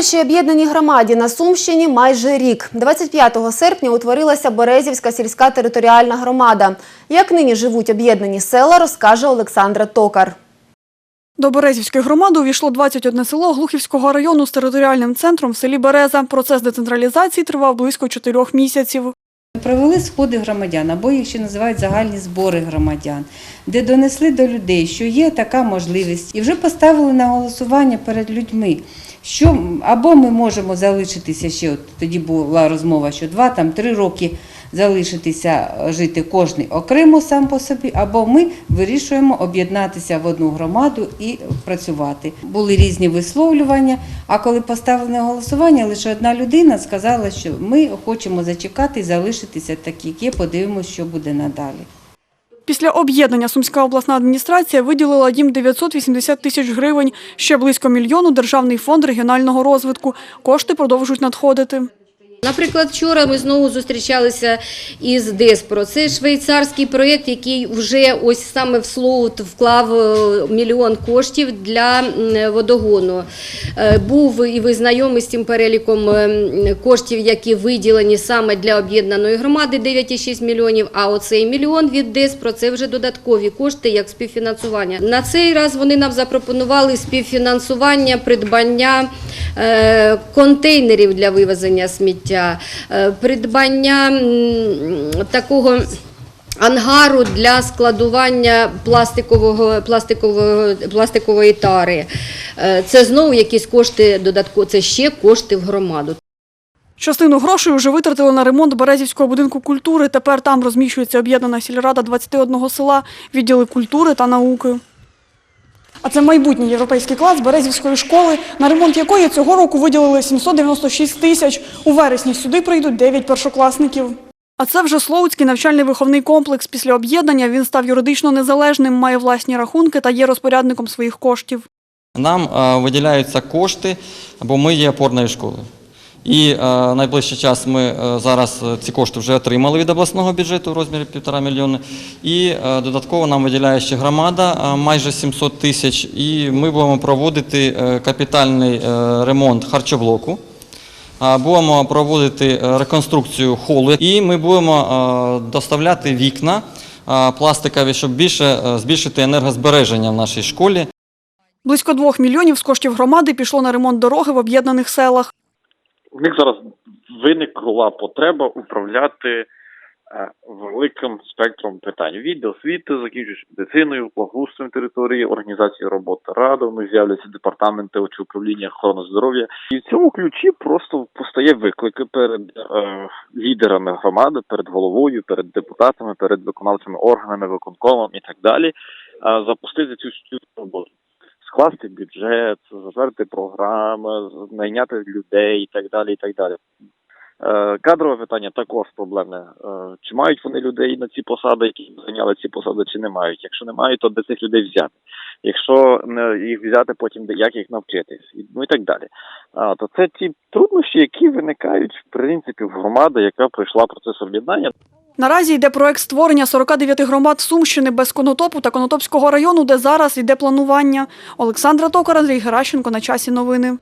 Першій об'єднаній громаді на Сумщині майже рік. 25 серпня утворилася Березівська сільська територіальна громада. Як нині живуть об'єднані села, розкаже Олександра Токар. До Березівської громади увійшло 21 село Глухівського району з територіальним центром в селі Береза. Процес децентралізації тривав близько чотирьох місяців. Провели сходи громадян, або їх ще називають загальні збори громадян, де донесли до людей, що є така можливість, і вже поставили на голосування перед людьми. Що або ми можемо залишитися ще, от тоді була розмова, що два там три роки залишитися е, жити кожний окремо сам по собі, або ми вирішуємо об'єднатися в одну громаду і працювати. Були різні висловлювання. А коли поставили на голосування, лише одна людина сказала, що ми хочемо зачекати і залишитися так, як є, подивимося, що буде надалі. Після об'єднання Сумська обласна адміністрація виділила їм 980 тисяч гривень, ще близько мільйону – Державний фонд регіонального розвитку. Кошти продовжують надходити. Наприклад, вчора ми знову зустрічалися із Деспро. Це швейцарський проєкт, який вже ось саме в Слоут вклав е, мільйон коштів для водогону. Е, Був і ви знайомі з цим переліком е, коштів, які виділені саме для об'єднаної громади 9,6 мільйонів. А оцей мільйон від Деспро це вже додаткові кошти як співфінансування. На цей раз вони нам запропонували співфінансування придбання контейнерів для вивезення сміття, е, придбання такого. Ангару для складування пластикового, пластикового, пластикової тари. Е, Це знову якісь кошти додатково, це ще кошти в громаду. Частину грошей вже витратили на ремонт Березівського будинку культури. Тепер там розміщується об'єднана сільрада 21 села, відділи культури та науки. А це майбутній європейський клас Березівської школи, на ремонт якої цього року виділили 796 тисяч. У вересні сюди прийдуть 9 першокласників. А це вже Слоуцький навчальний виховний комплекс. Після об'єднання він став юридично незалежним, має власні рахунки та є розпорядником своїх коштів. Нам е, виділяються кошти, бо ми є опорною школою. І е, найближчий час ми е, зараз е, ці кошти вже отримали від обласного бюджету в розмірі 1,5 мільйони. І е, додатково нам виділяє ще громада е, майже 700 тисяч. І ми будемо проводити е, капітальний е, ремонт харчоблоку. Будемо проводити е, реконструкцію холу, і ми будемо е, доставляти вікна пластикові, щоб більше збільшити енергозбереження в нашій школі. Близько двох мільйонів з коштів громади пішло на ремонт дороги в об'єднаних селах. В них зараз виникла потреба управляти е, великим спектром питань від освіти, закінчуючи медициною, благоустроєм території, організації роботи ради, у них з'являться департаменти чи управління охорони здоров'я. І в цьому ключі просто постає виклик перед е, лідерами громади, перед головою, перед депутатами, перед виконавчими органами, виконкомом і так далі, е, запустити цю роботу скласти бюджет, затвердити програми, найняти людей і так далі. і так далі. Е, Кадрове питання також проблемне. Е, Чи мають вони людей на ці посади, які зайняли ці посади, чи не мають? Якщо не мають, то де цих людей взяти? Якщо не їх взяти, потім як їх навчитись, ну і так далі. А, то це ті труднощі, які виникають в принципі в громади, яка пройшла процес об'єднання. Наразі йде проект створення 49 громад Сумщини без Конотопу та Конотопського району, де зараз йде планування. Олександра Токар, Андрій Геращенко на часі новини.